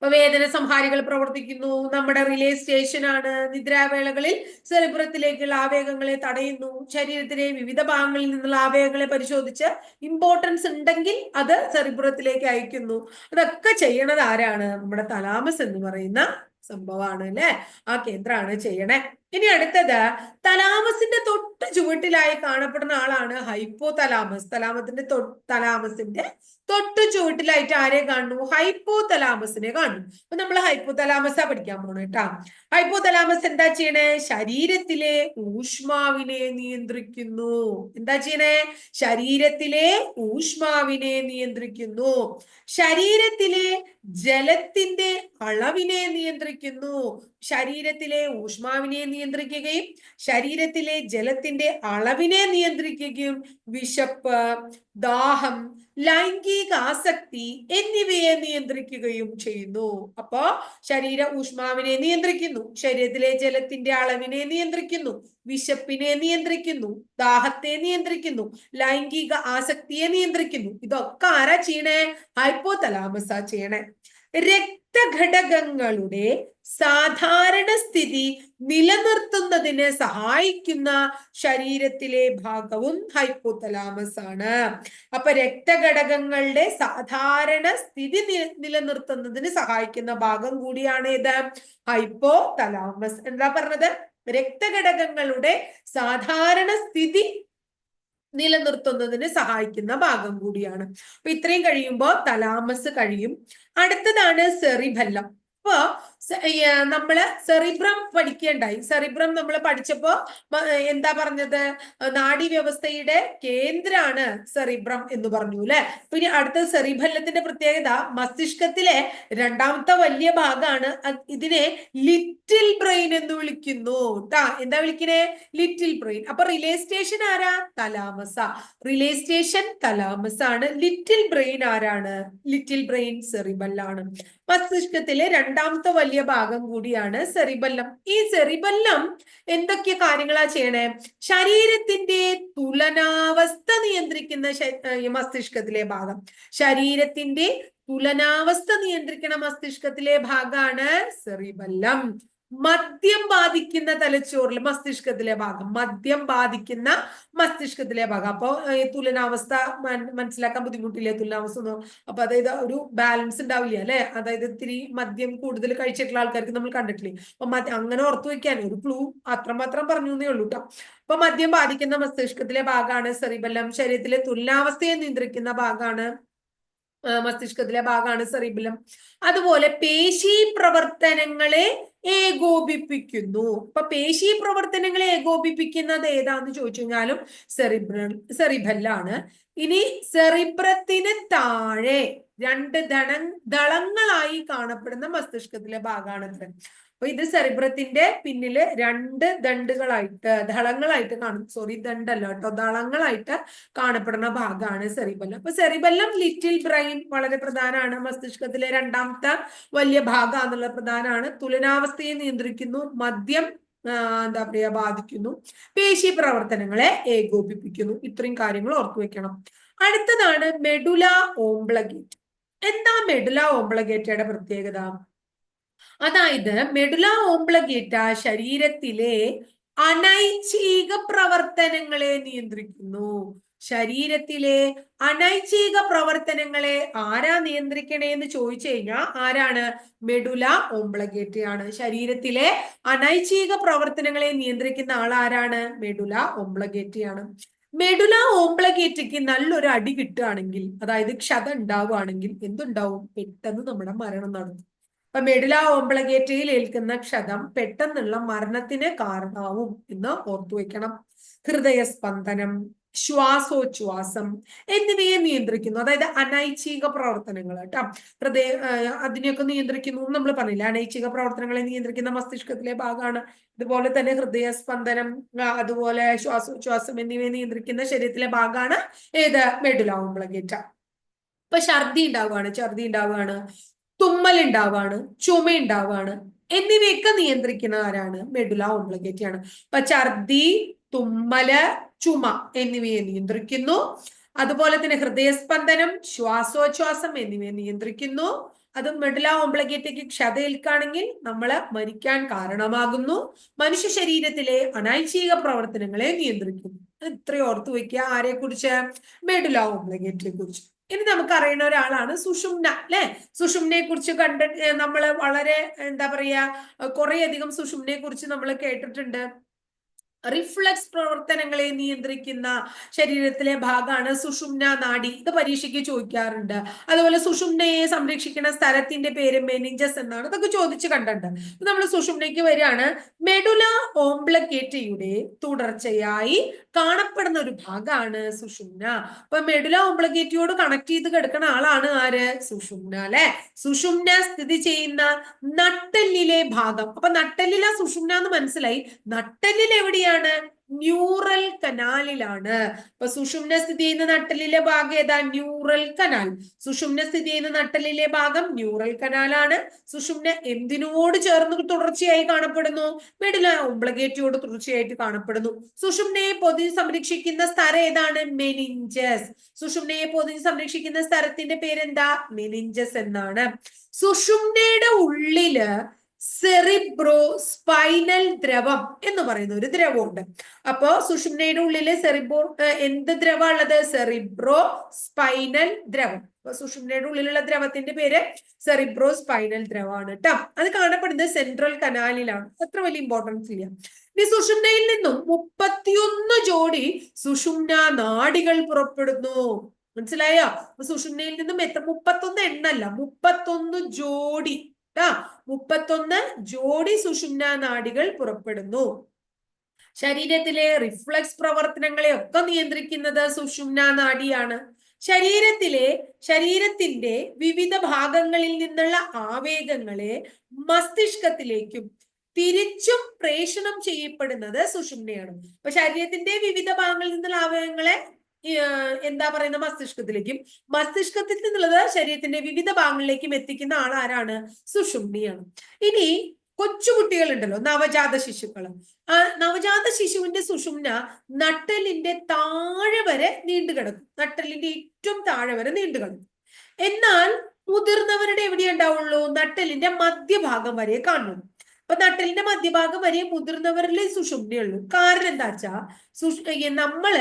S1: വേദന സംഹാരികൾ പ്രവർത്തിക്കുന്നു. നമ്മുടെ റിലേ സ്റ്റേഷൻ ആണ്. നിദ്രാവേളകളിൽ സെറിബ്രത്തിലേക്കുള്ള ആവേഗങ്ങളെ തടയുന്നു. ശരീരത്തിലെ വിവിധ ഭാഗങ്ങളിൽ നിന്നുള്ള ആവേഗങ്ങളെ പരിശോധിച്ച് ഇമ്പോർട്ടൻസ് ഉണ്ടെങ്കിൽ അത് സെറിബ്രത്തിലേക്ക് അയക്കുന്നു. അതൊക്കെ ചെയ്യണത് ആരാണ്? നമ്മുടെ തലാമസ് എന്ന് പറയുന്ന സംഭവമാണ് അല്ലെ? ആ കേന്ദ്രമാണ് ചെയ്യണേ. ഇനി അടുത്തത് തലാമസിന്റെ തൊട്ട് ചുവട്ടിലായി കാണപ്പെടുന്ന ആളാണ് ഹൈപ്പോ തലാമസ് തലാമത്തിന്റെ തലാമസിന്റെ തൊട്ട് ചുവട്ടിലായിട്ട് ആരെ കാണുന്നു? ഹൈപ്പോ തലാമസിനെ കാണുന്നു. അപ്പൊ നമ്മൾ ഹൈപ്പോ തലാമസ പഠിക്കാൻ പോണു കേട്ടാ ഹൈപ്പോ തലാമസ് എന്താ ചെയ്യണേ? ശരീരത്തിലെ ഊഷ്മാവിനെ നിയന്ത്രിക്കുന്നു. എന്താ ചെയ്യണേ? ശരീരത്തിലെ ഊഷ്മാവിനെ നിയന്ത്രിക്കുന്നു. ശരീരത്തിലെ ജലത്തിന്റെ അളവിനെ നിയന്ത്രിക്കുന്നു. ശരീരത്തിലെ ഊഷ്മാവിനെ നിയന്ത്രിക്കുകയും ശരീരത്തിലെ ജലത്തിന്റെ അളവിനെ നിയന്ത്രിക്കുകയും വിശപ്പ് ദാഹം ലൈംഗിക ആസക്തി എന്നിവയെ നിയന്ത്രിക്കുകയും ചെയ്യുന്നു. അപ്പോ ശരീര ഊഷ്മാവിനെ നിയന്ത്രിക്കുന്നു ശരീരത്തിലെ ജലത്തിന്റെ അളവിനെ നിയന്ത്രിക്കുന്നു വിശപ്പിനെ നിയന്ത്രിക്കുന്നു ദാഹത്തെ നിയന്ത്രിക്കുന്നു ലൈംഗിക ആസക്തിയെ നിയന്ത്രിക്കുന്നു. ഇതൊക്കെ ആരാ ചെയ്യണേ? ഹൈപ്പോ തലാമസ ചെയ്യണേ. രക്തഘടകങ്ങളുടെ സാധാരണ സ്ഥിതി നിലനിർത്തുന്നതിന് സഹായിക്കുന്ന ശരീരത്തിലെ ഭാഗവും ഹൈപ്പോതലാമസ് ആണ്. അപ്പൊ രക്തഘടകങ്ങളുടെ സാധാരണ സ്ഥിതി നിലനിർത്തുന്നതിന് സഹായിക്കുന്ന ഭാഗം കൂടിയാണ് ഇത് ഹൈപ്പോ തലാമസ് എന്താ പറഞ്ഞത്? രക്തഘടകങ്ങളുടെ സാധാരണ സ്ഥിതി നിലനിർത്തുന്നതിന് സഹായിക്കുന്ന ഭാഗം കൂടിയാണ്. അപ്പൊ ഇത്രയും കഴിയുമ്പോൾ തലാമസ് കഴിയും. അടുത്തതാണ് സെറിബല്ലം. അപ്പോ നമ്മൾ സെറിബ്രം പഠിക്കേണ്ടായി. സെറിബ്രം നമ്മൾ പഠിച്ചപ്പോ എന്താ പറഞ്ഞത്? നാഡി വ്യവസ്ഥയുടെ കേന്ദ്രാണ് സെറിബ്രം എന്ന് പറഞ്ഞു അല്ലെ പിന്നെ അടുത്ത സെറിബല്ലത്തിന്റെ പ്രത്യേകത മസ്തിഷ്കത്തിലെ രണ്ടാമത്തെ വലിയ ഭാഗമാണ് ഇതിനെ ലിറ്റിൽ ബ്രെയിൻ എന്ന് വിളിക്കുന്നു ട്ടാ. എന്താ വിളിക്കണേ? Little brain. അപ്പൊ റിലേ സ്റ്റേഷൻ ആരാ? തലാമസ. റിലേ സ്റ്റേഷൻ തലാമസ ആണ് ലിറ്റിൽ ബ്രെയിൻ ആരാണ്? ലിറ്റിൽ ബ്രെയിൻ സെറിബല്ലാണ് മസ്തിഷ്കത്തിലെ രണ്ടാമത്തെ വലിയ ഭാഗം കൂടിയാണ് സെറിബല്ലം. ഈ സെറിബല്ലം എന്തൊക്കെ കാര്യങ്ങളാ ചെയ്യണേ? ശരീരത്തിന്റെ തുലനാവസ്ഥ നിയന്ത്രിക്കുന്ന മസ്തിഷ്കത്തിലെ ഭാഗം. ശരീരത്തിന്റെ തുലനാവസ്ഥ നിയന്ത്രിക്കുന്ന മസ്തിഷ്കത്തിലെ ഭാഗമാണ് സെറിബല്ലം. മദ്യം ബാധിക്കുന്ന തലച്ചോറിൽ മസ്തിഷ്കത്തിലെ ഭാഗം മദ്യം ബാധിക്കുന്ന മസ്തിഷ്കത്തിലെ ഭാഗം. അപ്പൊ തുലനാവസ്ഥ മനസ്സിലാക്കാൻ ബുദ്ധിമുട്ടില്ലേ? തുലനാവസ്ഥ ഒന്നും അപ്പൊ അതായത് ഒരു ബാലൻസ് ഉണ്ടാവില്ല അല്ലെ? അതായത് ഇത്തിരി മദ്യം കൂടുതൽ കഴിച്ചിട്ടുള്ള ആൾക്കാർക്ക് നമ്മൾ കണ്ടിട്ടില്ലേ? അപ്പൊ അങ്ങനെ ഓർത്തു വെക്കാൻ ഒരു ക്ലൂ അത്രമാത്രം പറഞ്ഞു എന്നേ ഉള്ളൂ കേട്ടോ അപ്പൊ മദ്യം ബാധിക്കുന്ന മസ്തിഷ്കത്തിലെ ഭാഗമാണ് സെറിബല്ലം ശരീരത്തിലെ തുലനാവസ്ഥയെ നിയന്ത്രിക്കുന്ന ഭാഗമാണ് മസ്തിഷ്കത്തിലെ ഭാഗമാണ് സെറിബിലം. അതുപോലെ പേശി പ്രവർത്തനങ്ങളെ ഏകോപിപ്പിക്കുന്നു. അപ്പൊ പേശി പ്രവർത്തനങ്ങളെ ഏകോപിപ്പിക്കുന്നത് ഏതാന്ന് ചോദിച്ചു കഴിഞ്ഞാലും സെറിബ്ര സെറിബല്ലാണ്. ഇനി സെറിബ്രത്തിന് താഴെ രണ്ട് ധനം ദളങ്ങളായി കാണപ്പെടുന്ന മസ്തിഷ്കത്തിലെ ഭാഗമാണ് അപ്പൊ ഇത് സെറിബ്രത്തിന്റെ പിന്നിൽ രണ്ട് ദണ്ടുകളായിട്ട് ദളങ്ങളായിട്ട് കാണും. സോറി ദണ്ടല്ല കേട്ടോ. ദളങ്ങളായിട്ട് കാണപ്പെടുന്ന ഭാഗമാണ് സെറിബല്ലം. അപ്പൊ സെറിബല്ലം ലിറ്റിൽ ബ്രെയിൻ വളരെ പ്രധാനമാണ്. മസ്തിഷ്കത്തിലെ രണ്ടാമത്തെ വലിയ ഭാഗം എന്നുള്ള പ്രധാനമാണ്. തുലനാവസ്ഥയെ നിയന്ത്രിക്കുന്നു മദ്യം എന്താ പറയുക ബാധിക്കുന്നു പേശി പ്രവർത്തനങ്ങളെ ഏകോപിപ്പിക്കുന്നു. ഇത്രയും കാര്യങ്ങൾ ഓർത്തു വെക്കണം. അടുത്തതാണ് മെഡുല ഓംബ്ലഗേറ്റ്. എന്താ മെഡുല ഓംബ്ലഗേറ്റയുടെ പ്രത്യേകത? അതായത് മെഡുല ഓംബ്ലഗേറ്റ ശരീരത്തിലെ അനൈച്ഛിക പ്രവർത്തനങ്ങളെ നിയന്ത്രിക്കുന്നു. ശരീരത്തിലെ അനൈച്ഛിക പ്രവർത്തനങ്ങളെ ആരാ നിയന്ത്രിക്കണേ എന്ന് ചോദിച്ചു കഴിഞ്ഞാൽ ആരാണ്? മെഡുല ഓംബ്ലഗേറ്റയാണ്. ശരീരത്തിലെ അനൈച്ഛിക പ്രവർത്തനങ്ങളെ നിയന്ത്രിക്കുന്ന ആൾ ആരാണ്? മെഡുല ഓംബ്ലഗേറ്റയാണ്. മെഡുല ഓംബ്ലഗേറ്റയ്ക്ക് നല്ലൊരു അടി കിട്ടുകയാണെങ്കിൽ അതായത് ക്ഷത ഉണ്ടാവുകയാണെങ്കിൽ എന്തുണ്ടാവും? പെട്ടെന്ന് നമ്മുടെ മരണം നടന്നു അപ്പൊ മെഡില ഓംബ്ലഗേറ്റയിൽ ഏൽക്കുന്ന ക്ഷതം പെട്ടെന്നുള്ള മരണത്തിന് കാരണമാവും എന്ന് ഓർത്തു വെക്കണം. ഹൃദയസ്പന്ദനം ശ്വാസോച്ഛ്വാസം എന്നിവയെ നിയന്ത്രിക്കുന്നു. അതായത് അനൈച്ഛിക പ്രവർത്തനങ്ങൾ കേട്ടോ. ഹൃദയ അതിനെയൊക്കെ നിയന്ത്രിക്കുന്നു നമ്മൾ പറഞ്ഞില്ല? അനൈച്ഛിക പ്രവർത്തനങ്ങളെ നിയന്ത്രിക്കുന്ന മസ്തിഷ്കത്തിലെ ഭാഗമാണ്. ഇതുപോലെ തന്നെ ഹൃദയസ്പന്ദനം അതുപോലെ ശ്വാസോച്ഛ്വാസം എന്നിവയെ നിയന്ത്രിക്കുന്ന ശരീരത്തിലെ ഭാഗമാണ് ഏത്? Medulla oblongata. ഇപ്പൊ ഛർദി ഉണ്ടാവുകയാണ്. ഛർദി ഉണ്ടാവുകയാണ്. തുമ്മൽ ഉണ്ടാവാണ് ചുമ ഉണ്ടാവാണ് എന്നിവയൊക്കെ നിയന്ത്രിക്കുന്ന ആരാണ്? മെഡുല ഓംബ്ലഗേറ്റി ആണ് അപ്പൊ ഛർദി തുമ്മൽ ചുമ എന്നിവയെ നിയന്ത്രിക്കുന്നു. അതുപോലെ തന്നെ ഹൃദയസ്പന്ദനം ശ്വാസോച്ഛ്വാസം എന്നിവയെ നിയന്ത്രിക്കുന്നു. അത് മെഡുല ഓംബ്ലഗേറ്റയ്ക്ക് ക്ഷതയിൽക്കാണെങ്കിൽ നമ്മൾ മരിക്കാൻ കാരണമാകുന്നു. മനുഷ്യ ശരീരത്തിലെ അനൈച്ഛിക പ്രവർത്തനങ്ങളെ നിയന്ത്രിക്കുന്നു. ഇത്രയും ഓർത്തു വയ്ക്കുക ആരെ കുറിച്ച് മെഡുല ഓംബ്ലഗേറ്റിനെ കുറിച്ച് ഇനി നമുക്ക് അറിയുന്ന ഒരാളാണ് സുഷുമ്ന അല്ലെ? സുഷുമ്നെ കുറിച്ച് കണ്ട് നമ്മൾ വളരെ എന്താ പറയാ കുറേയധികം സുഷുമ്നയെ സുഷുമ്നെ കുറിച്ച് നമ്മൾ കേട്ടിട്ടുണ്ട്. റിഫ്ലക്സ് പ്രവർത്തനങ്ങളെ നിയന്ത്രിക്കുന്ന ശരീരത്തിലെ ഭാഗമാണ് സുഷുമ്ന നാഡി. ഇത് പരീക്ഷയ്ക്ക് ചോദിക്കാറുണ്ട്. അതുപോലെ സുഷുമ്നയെ സംരക്ഷിക്കുന്ന സ്ഥലത്തിന്റെ പേര് മെനിഞ്ചസ് എന്നാണ്. ഇതൊക്കെ ചോദിച്ചു കണ്ടിട്ടുണ്ട്. നമ്മൾ സുഷുമ്നയ്ക്ക് വരികയാണ്. മെഡുല ഓംബ്ലക്കേറ്റയുടെ തുടർച്ചയായി കാണപ്പെടുന്ന ഒരു ഭാഗമാണ് സുഷുമ്ന. അപ്പൊ മെഡുല ഓംബ്ലക്കേറ്റയോട് കണക്ട് ചെയ്ത് കിടക്കുന്ന ആളാണ് ആര്? സുഷുമ്ന അല്ലെ? സുഷുമ്ന സ്ഥിതി ചെയ്യുന്ന നട്ടെല്ലിലെ ഭാഗം. അപ്പൊ നട്ടെല്ലില സുഷുമ്ന എന്ന് മനസ്സിലായി. നട്ടെല്ലിൽ എവിടെയാണ് എവിടെയാണ് ന്യൂറൽ കനാലിലാണ് അപ്പൊ സുഷുമ്ന സ്ഥിതി ചെയ്യുന്ന നട്ടലിലെ ഭാഗം ഏതാ? ന്യൂറൽ കനാൽ സുഷുമ്ന സ്ഥിതി ചെയ്യുന്ന നട്ടലിലെ ഭാഗം ന്യൂറൽ കനാലാണ് സുഷുമ്ന എന്തിനോട് ചേർന്ന് തുടർച്ചയായി കാണപ്പെടുന്നു? മെഡില ഒബ്ലഗേറ്റിയോട് തുടർച്ചയായിട്ട് കാണപ്പെടുന്നു. സുഷുമ്നയെ പൊതി സംരക്ഷിക്കുന്ന സ്ഥലം ഏതാണ്? മെനിഞ്ചസ് സുഷുമ്നയെ പൊതി സംരക്ഷിക്കുന്ന സ്ഥലത്തിന്റെ പേരെന്താ? മെനിഞ്ചസ് എന്നാണ്. സുഷുമ്നയുടെ ഉള്ളിൽ സെറിബ്രോ സ്പൈനൽ ദ്രവം എന്ന് പറയുന്ന ഒരു ദ്രവമുണ്ട്. അപ്പോ സുഷുമ്നയുടെ ഉള്ളിൽ സെറിബ്രോ എന്ത് ദ്രവം ഉള്ളത് സെറിബ്രോ സ്പൈനൽ ദ്രവം. അപ്പൊ സുഷുമ്നയുടെ ഉള്ളിലുള്ള ദ്രവത്തിന്റെ പേര് സെറിബ്രോ സ്പൈനൽ ദ്രവമാണ് കേട്ടോ അത് കാണപ്പെടുന്നത് സെൻട്രൽ കനാലിലാണ് അത്ര വലിയ ഇമ്പോർട്ടൻസ് ഇല്ല. ഇനി സുഷുമ്നയിൽ നിന്നും മുപ്പത്തിയൊന്ന് ജോഡി സുഷുമ്ന നാടികൾ പുറപ്പെടുന്നു. മനസ്സിലായോ? സുഷുമ്നയിൽ നിന്നും എത്ര? മുപ്പത്തൊന്ന് എണ്ണല്ല മുപ്പത്തൊന്ന് ജോഡി ആ മുപ്പത്തൊന്ന് ജോഡി സുഷുമ്ന നാടികൾ പുറപ്പെടുന്നു. ശരീരത്തിലെ റിഫ്ലക്സ് പ്രവർത്തനങ്ങളെ ഒക്കെ നിയന്ത്രിക്കുന്നത് സുഷുമ്ന നാടിയാണ്. ശരീരത്തിലെ ശരീരത്തിന്റെ വിവിധ ഭാഗങ്ങളിൽ നിന്നുള്ള ആവേഗങ്ങളെ മസ്തിഷ്കത്തിലേക്കും തിരിച്ചും പ്രേഷണം ചെയ്യപ്പെടുന്നത് സുഷുമ്നയാണ് അപ്പൊ ശരീരത്തിന്റെ വിവിധ ഭാഗങ്ങളിൽ നിന്നുള്ള ആവേഗങ്ങളെ എന്താ പറയുന്ന മസ്തിഷ്കത്തിലേക്കും. മസ്തിഷ്കത്തിൽ നിന്നുള്ളത് ശരീരത്തിന്റെ വിവിധ ഭാഗങ്ങളിലേക്കും എത്തിക്കുന്ന ആൾ ആരാണ് സുഷുമ്നിയാണ്. ഇനി കൊച്ചുകുട്ടികൾ ഉണ്ടല്ലോ നവജാത ശിശുക്കൾ ആ നവജാത ശിശുവിന്റെ സുഷുമ്ന നട്ടലിന്റെ താഴെ വരെ നീണ്ടു കിടക്കും. നട്ടലിന്റെ ഏറ്റവും താഴെ വരെ നീണ്ടു കിടക്കും. എന്നാൽ മുതിർന്നവരുടെ എവിടെ ഉണ്ടാവുള്ളൂ? നട്ടലിന്റെ മധ്യഭാഗം വരെ കാണുള്ളൂ അപ്പൊ നട്ടലിന്റെ മധ്യഭാഗം വരെ മുതിർന്നവരിൽ സുഷുമ്നയുള്ളൂ കാരണം എന്താ വെച്ചാ സുഷ് നമ്മൾ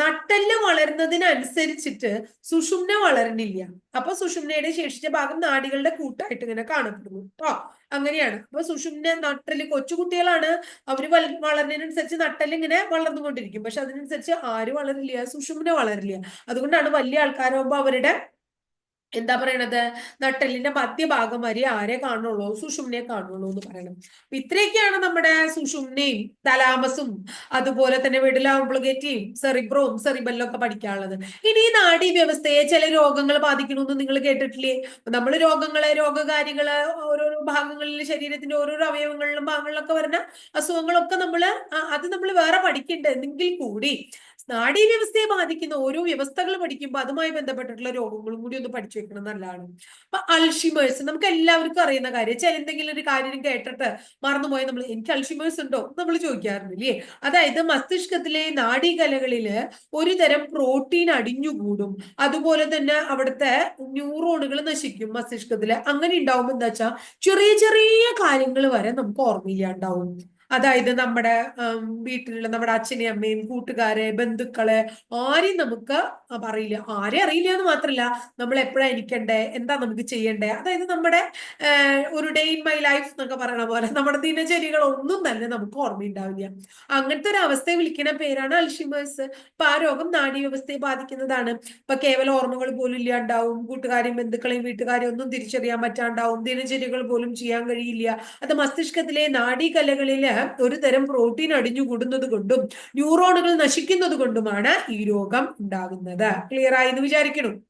S1: നട്ടൽ വളരുന്നതിനനുസരിച്ചിട്ട് സുഷുമ്ന വളരണില്ല. അപ്പൊ സുഷുമ്നയുടെ ശേഷിച്ച ഭാഗം നാടികളുടെ കൂട്ടായിട്ട് ഇങ്ങനെ കാണപ്പെടുന്നു. കേട്ടോ അങ്ങനെയാണ്. അപ്പൊ സുഷുമ്ന നട്ടൽ കൊച്ചുകുട്ടികളാണ് അവർ വളരുന്നതിനനുസരിച്ച് നട്ടൽ ഇങ്ങനെ വളർന്നുകൊണ്ടിരിക്കും. പക്ഷെ അതിനനുസരിച്ച് ആര് വളരില്ല സുഷുമ്ന വളരില്ല. അതുകൊണ്ടാണ് വലിയ ആൾക്കാരാകുമ്പോ അവരുടെ എന്താ പറയണത്? നട്ടലിന്റെ മധ്യഭാഗം വരെ ആരെ കാണുള്ളൂ? സുഷുമ്നെ കാണുള്ളൂ എന്ന് പറയണം. അപ്പൊ ഇത്രയൊക്കെയാണ് നമ്മുടെ സുഷുമ്നയും തലാമസും അതുപോലെ തന്നെ വെഡിലാംബ്ലുഗേറ്റിയും സെറിബ്രോവും സെറിബെല്ലും ഒക്കെ പഠിക്കാനുള്ളത്. ഇനി ഈ നാഡീ വ്യവസ്ഥയെ ചില രോഗങ്ങൾ ബാധിക്കണമെന്ന് നിങ്ങൾ കേട്ടിട്ടില്ലേ? നമ്മൾ രോഗങ്ങളെ രോഗകാരികൾ ഓരോരോ ഭാഗങ്ങളിൽ ശരീരത്തിന്റെ ഓരോരോ അവയവങ്ങളിലും ഭാഗങ്ങളിലൊക്കെ വരുന്ന അസുഖങ്ങളൊക്കെ നമ്മൾ അത് നമ്മൾ വേറെ പഠിക്കേണ്ടതെങ്കിൽ കൂടി നാഡീ വ്യവസ്ഥയെ ബാധിക്കുന്ന ഓരോ വ്യവസ്ഥകൾ പഠിക്കുമ്പോൾ അതുമായി ബന്ധപ്പെട്ടിട്ടുള്ള രോഗങ്ങളും കൂടി ഒന്ന് പഠിച്ചു വെക്കണം നല്ലതാണ്. അപ്പൊ അൽഷിമേഴ്സ് നമുക്ക് എല്ലാവർക്കും അറിയുന്ന കാര്യം ചില എന്തെങ്കിലും ഒരു കാര്യം കേട്ടിട്ട് മറന്നുപോയാൽ നമ്മൾ എനിക്ക് അൽഷിമേഴ്സ് ഉണ്ടോ? നമ്മൾ ചോദിക്കാറുണ്ടല്ലേ അതായത് മസ്തിഷ്കത്തിലെ നാഡീകലകളിൽ ഒരു തരം പ്രോട്ടീൻ അടിഞ്ഞുകൂടും. അതുപോലെ തന്നെ അവിടുത്തെ ന്യൂറോണുകൾ നശിക്കും മസ്തിഷ്കത്തിൽ അങ്ങനെ ഉണ്ടാവുമ്പോൾ എന്താ വെച്ചാൽ ചെറിയ ചെറിയ കാര്യങ്ങൾ വരെ നമുക്ക് ഓർമ്മയില്ലാണ്ടാവും. അതായത് നമ്മുടെ വീട്ടിലുള്ള നമ്മുടെ അച്ഛനെയും അമ്മയും കൂട്ടുകാരെ ബന്ധുക്കളെ ആരെയും നമുക്ക് അറിയില്ല. ആരെ അറിയില്ല എന്ന് മാത്രല്ല നമ്മൾ എപ്പോഴാണ് ഇരിക്കണ്ടേ എന്താ നമുക്ക് ചെയ്യണ്ടേ? അതായത് നമ്മുടെ ഒരു ഡേ ഇൻ മൈ ലൈഫ് എന്നൊക്കെ പറയണ പോലെ നമ്മുടെ ദിനചര്യകൾ ഒന്നും തന്നെ നമുക്ക് ഓർമ്മയുണ്ടാവില്ല. അങ്ങനത്തെ ഒരു അവസ്ഥയെ വിളിക്കുന്ന പേരാണ് അൽഷിമേഴ്സ്. അപ്പൊ ആ രോഗം നാഡീവ്യവസ്ഥയെ ബാധിക്കുന്നതാണ്. ഇപ്പൊ കേവല ഓർമ്മകൾ പോലും ഇല്ലാണ്ടാവും കൂട്ടുകാരെയും ബന്ധുക്കളെയും വീട്ടുകാരെയും ഒന്നും തിരിച്ചറിയാൻ പറ്റാണ്ടാവും ദിനചര്യകൾ പോലും ചെയ്യാൻ കഴിയില്ല. അത് മസ്തിഷ്കത്തിലെ നാഡീകലകളിൽ ഒരു തരം പ്രോട്ടീൻ അടിഞ്ഞുകൂടുന്നത് കൊണ്ടും ന്യൂറോണുകൾ നശിക്കുന്നത് കൊണ്ടുമാണ് ഈ രോഗം ഉണ്ടാകുന്നത്. ക്ലിയർ ആയി എന്ന് വിചാരിക്കണം.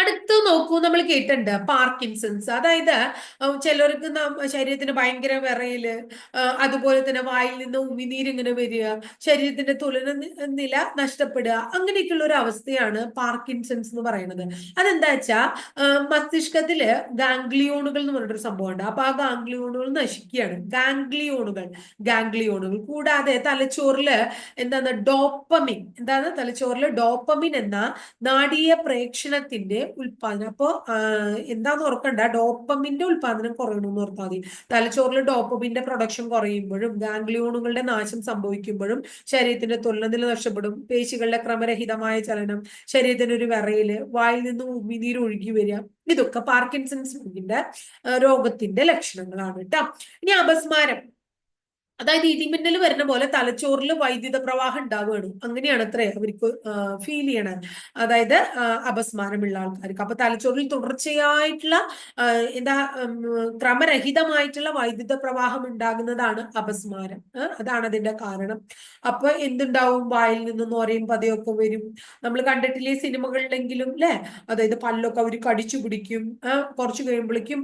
S1: അടുത്ത് നോക്കൂ നമ്മൾ കേട്ടിട്ടുണ്ട് പാർക്കിൻസൺസ്. അതായത് ചിലർക്ക് ശരീരത്തിന് ഭയങ്കര വിറയിൽ അതുപോലെ തന്നെ വായിൽ നിന്ന് ഉമിനീർ ഇങ്ങനെ വരിക ശരീരത്തിന്റെ തുലന നില നഷ്ടപ്പെടുക അങ്ങനെയൊക്കെയുള്ള ഒരു അവസ്ഥയാണ് പാർക്കിൻസൺസ് എന്ന് പറയുന്നത്. അതെന്താ വെച്ചാൽ മസ്തിഷ്കത്തിൽ ഗാംഗ്ലിയോണുകൾ എന്ന് പറഞ്ഞിട്ടൊരു സംഭവമുണ്ട്. അപ്പൊ ആ ഗാംഗ്ലിയോണുകൾ നശിക്കുകയാണ്. ഗാംഗ്ലിയോണുകൾ ഗാംഗ്ലിയോണുകൾ. കൂടാതെ തലച്ചോറിൽ എന്താണ് ഡോപ്പമിൻ. എന്താണ് തലച്ചോറിൽ ഡോപ്പമിൻ എന്ന നാടീയ പ്രേക്ഷണത്തിന്റെ ഉൽപാദനം അപ്പോ എന്താന്ന് ഓർക്കണ്ട. ഡോപ്പമിന്റെ ഉൽപാദനം കുറയണമെന്ന് ഓർത്താൽ മതി. തലച്ചോറിൽ ഡോപ്പമിന്റെ പ്രൊഡക്ഷൻ കുറയുമ്പോഴും ഗാംഗ്ലിയോണുകളുടെ നാശം സംഭവിക്കുമ്പോഴും ശരീരത്തിന്റെ തുലനനില നഷ്ടപ്പെടും പേശികളുടെ ക്രമരഹിതമായ ചലനം ശരീരത്തിന് ഒരു വിറയിൽ വായിൽ നിന്ന് ഉമിനീര് ഒഴുകി വരിക ഇതൊക്കെ പാർക്കിൻസൺസ് രോഗത്തിന്റെ ലക്ഷണങ്ങളാണ് കേട്ടോ. ഇനി അപസ്മാരം. അതായത് ഇടിമിന്നൽ വരുന്ന പോലെ തലച്ചോറിൽ വൈദ്യുത പ്രവാഹം ഉണ്ടാവുകയാണ്. അങ്ങനെയാണ് അത്രേ അവർക്ക് ഫീൽ ചെയ്യണത് അതായത് അപസ്മാരമുള്ള ആൾക്കാർക്ക്. അപ്പൊ തലച്ചോറിൽ തുടർച്ചയായിട്ടുള്ള എന്താ ക്രമരഹിതമായിട്ടുള്ള വൈദ്യുത പ്രവാഹം ഉണ്ടാകുന്നതാണ് അപസ്മാരം. അതാണ് അതിന്റെ കാരണം. അപ്പൊ എന്തുണ്ടാവും? വായിൽ നിന്ന് നോരയും പതയൊക്കെ വരും. നമ്മൾ കണ്ടിട്ടില്ലേ സിനിമകളിലെങ്കിലും അല്ലെ അതായത് പല്ലൊക്കെ അവർ കടിച്ചു പിടിക്കും. കുറച്ച് കഴിയുമ്പോഴേക്കും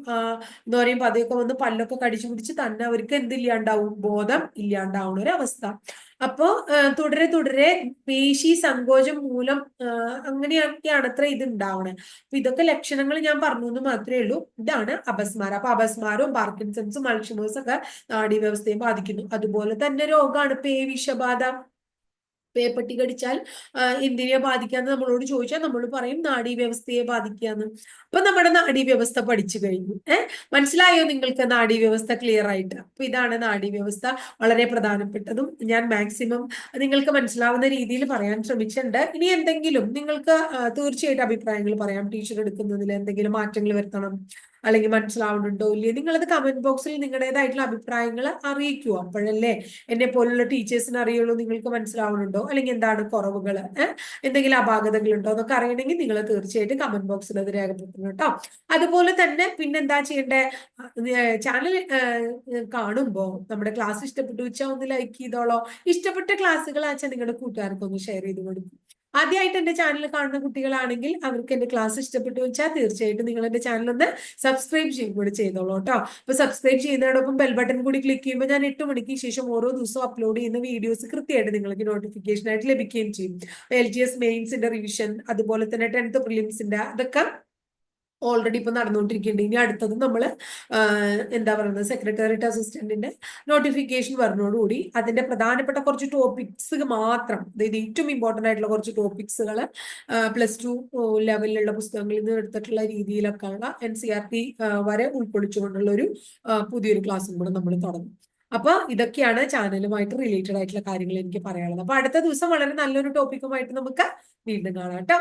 S1: നോരയും പതയൊക്കെ വന്ന് പല്ലൊക്കെ കടിച്ചു പിടിച്ച് തന്നെ അവർക്ക് എന്തില്ലാണ്ടാവും? ഇല്ലാണ്ടാവുന്ന ഒരു അവസ്ഥ അപ്പോ തുടരെ തുടരെ പേശി സങ്കോചം മൂലം അങ്ങനെയൊക്കെയാണ് അത്ര ഇത് ഉണ്ടാവണേ അപ്പൊ ഇതൊക്കെ ലക്ഷണങ്ങൾ ഞാൻ പറഞ്ഞു എന്ന് മാത്രമേ ഉള്ളൂ. ഇതാണ് അപസ്മാരം. അപ്പൊ അപസ്മാരവും പാർക്കിൻസൺസും അൾഷിമേഴ്സും ഒക്കെ നാഡീവ്യവസ്ഥയെ ബാധിക്കുന്നു. അതുപോലെ തന്നെ രോഗമാണ് പേ വിഷബാധ പേപ്പട്ടി കടിച്ചാൽ എന്തിനെ ബാധിക്കാന്ന് നമ്മളോട് ചോദിച്ചാൽ നമ്മൾ പറയും നാഡീവ്യവസ്ഥയെ ബാധിക്കാന്ന്. അപ്പൊ നമ്മുടെ നാഡീവ്യവസ്ഥ പഠിച്ചു കഴിഞ്ഞു. ഏഹ് മനസ്സിലായോ നിങ്ങൾക്ക് നാഡീവ്യവസ്ഥ ക്ലിയർ ആയിട്ട്? അപ്പൊ ഇതാണ് നാഡീവ്യവസ്ഥ വളരെ പ്രധാനപ്പെട്ടതും. ഞാൻ മാക്സിമം നിങ്ങൾക്ക് മനസ്സിലാവുന്ന രീതിയിൽ പറയാൻ ശ്രമിച്ചിട്ടുണ്ട്. ഇനി എന്തെങ്കിലും നിങ്ങൾക്ക് തീർച്ചയായിട്ടും അഭിപ്രായങ്ങൾ പറയാം. ടീച്ചർ എടുക്കുന്നതിൽ എന്തെങ്കിലും മാറ്റങ്ങൾ വരുത്തണം. അല്ലെങ്കിൽ മനസ്സിലാവുന്നുണ്ടോ ഇല്ലയോ? നിങ്ങളത് കമന്റ് ബോക്സിൽ നിങ്ങളുടേതായിട്ടുള്ള അഭിപ്രായങ്ങൾ അറിയിക്കുക അപ്പോഴല്ലേ എന്നെ പോലുള്ള ടീച്ചേഴ്സിന് അറിയുള്ളൂ നിങ്ങൾക്ക് മനസ്സിലാവുന്നുണ്ടോ? അല്ലെങ്കിൽ എന്താണ് കുറവുകൾ എന്തെങ്കിലും അപാകതകൾ ഉണ്ടോ എന്നൊക്കെ അറിയണമെങ്കിൽ നിങ്ങൾ തീർച്ചയായിട്ടും കമന്റ് ബോക്സിൽ അത് രേഖപ്പെടുത്തണം കേട്ടോ. അതുപോലെ തന്നെ പിന്നെന്താ ചെയ്യേണ്ടേ? ചാനൽ കാണുമ്പോൾ നമ്മുടെ ക്ലാസ് ഇഷ്ടപ്പെട്ടു വെച്ചാൽ ഒന്ന് ലൈക്ക് ചെയ്തോളോ. ഇഷ്ടപ്പെട്ട ക്ലാസ്സുകൾ ആച്ചാൽ നിങ്ങളുടെ കൂട്ടുകാർക്ക് ഒന്ന് ഷെയർ ചെയ്ത് കൊടുക്കും. ആദ്യമായിട്ട് എന്റെ ചാനൽ കാണുന്ന കുട്ടികളാണെങ്കിൽ അവർക്ക് എന്റെ ക്ലാസ് ഇഷ്ടപ്പെട്ടു വെച്ചാൽ തീർച്ചയായിട്ടും നിങ്ങൾ എന്റെ ചാനൽ ഒന്ന് സബ്സ്ക്രൈബ് ചെയ്യും കൂടി ചെയ്തോളൂ കേട്ടോ. അപ്പൊ സബ്സ്ക്രൈബ് ചെയ്യുന്നതോടൊപ്പം ബെൽ ബട്ടൺ കൂടി ക്ലിക്ക് ചെയ്യുമ്പോൾ ഞാൻ എട്ട് മണിക്ക് ശേഷം ഓരോ ദിവസവും അപ്ലോഡ് ചെയ്യുന്ന വീഡിയോസ് കൃത്യമായിട്ട് നിങ്ങൾക്ക് നോട്ടിഫിക്കേഷൻ ആയിട്ട് ലഭിക്കുകയും ചെയ്യും. എൽ ജി എസ് മെയിൻസിന്റെ റിവിഷൻ അതുപോലെ തന്നെ ടെൻത്ത് പ്രിലിംസിന്റെ അതൊക്കെ ഓൾറെഡി ഇപ്പൊ നടന്നുകൊണ്ടിരിക്കുന്നുണ്ട്. ഇനി അടുത്തത് നമ്മൾ എന്താ പറയുന്നത് സെക്രട്ടേറിയറ്റ് അസിസ്റ്റന്റിന്റെ നോട്ടിഫിക്കേഷൻ വരുന്നതോടുകൂടി അതിന്റെ പ്രധാനപ്പെട്ട കുറച്ച് ടോപ്പിക്സ് മാത്രം അതായത് ഏറ്റവും ഇമ്പോർട്ടന്റ് ആയിട്ടുള്ള കുറച്ച് ടോപ്പിക്സുകൾ പ്ലസ് ടു ലെവലിലുള്ള പുസ്തകങ്ങളിൽ നിന്ന് എടുത്തിട്ടുള്ള രീതിയിലൊക്കെയുള്ള എൻ സി ആർ ടി വരെ ഉൾക്കൊള്ളിച്ചുകൊണ്ടുള്ള ഒരു പുതിയൊരു ക്ലാസ്സും കൂടെ നമ്മൾ തുടങ്ങും. അപ്പൊ ഇതൊക്കെയാണ് ചാനലുമായിട്ട് റിലേറ്റഡ് ആയിട്ടുള്ള കാര്യങ്ങൾ എനിക്ക് പറയാനുള്ളത്. അപ്പൊ അടുത്ത ദിവസം വളരെ നല്ലൊരു ടോപ്പിക്കുമായിട്ട് നമുക്ക് വീണ്ടും കാണാം കേട്ടോ.